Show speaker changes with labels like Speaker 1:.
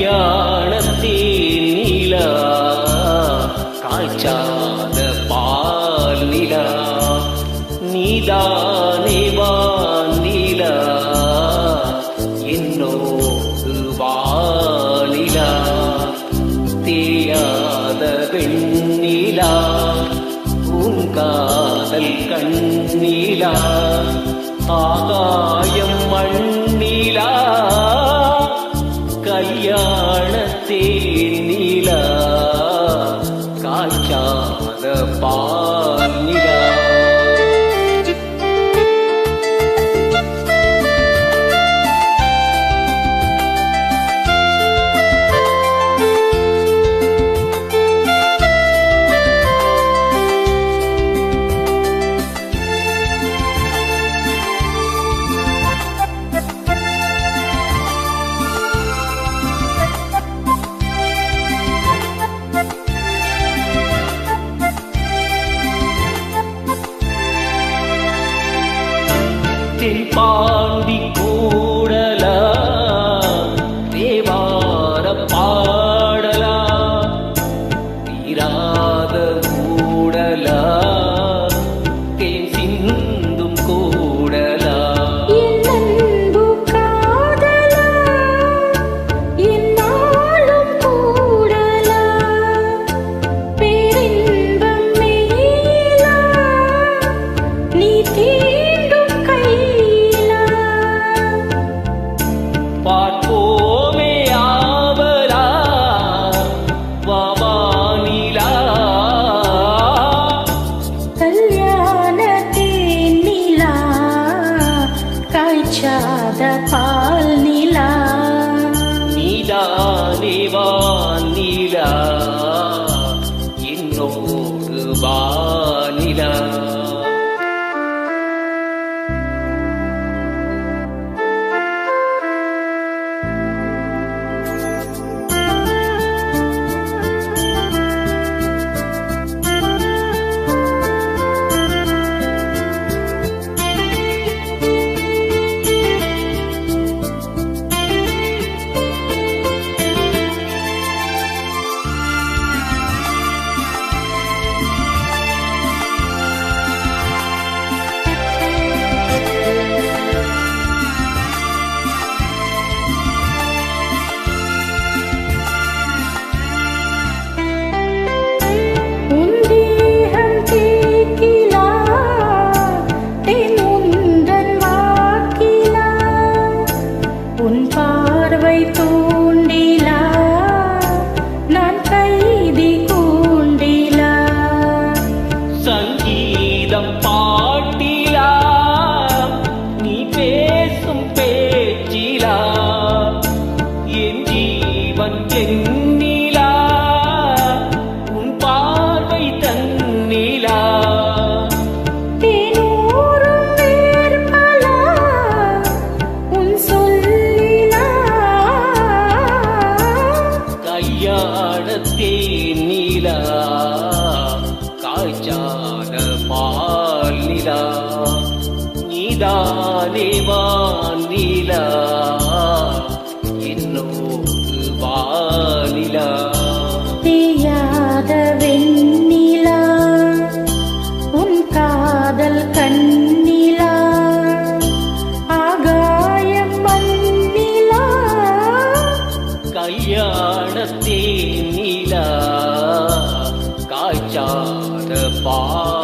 Speaker 1: கல்யாணத்தின் நிலா காய்ச்சாத பால் நிலா நீதானே வானிலா என்னோடு வானிலா தேயாத வெண்ணிலா உன் காதல் கண்ணிலா ஆகாயம் மண்ணிலா. नीला काचाल पा பாடி கூடலா தேவார பாடலா நீதானே நீதானே வானிலா என்னோடு வானிலா.
Speaker 2: தீயாத வெண்ணிலா உன் காதல் கண்ணிலா. ஆகாயம் மண்ணிலா.
Speaker 1: கல்யாணத்தே நீலா காய்ச்சாத நிலா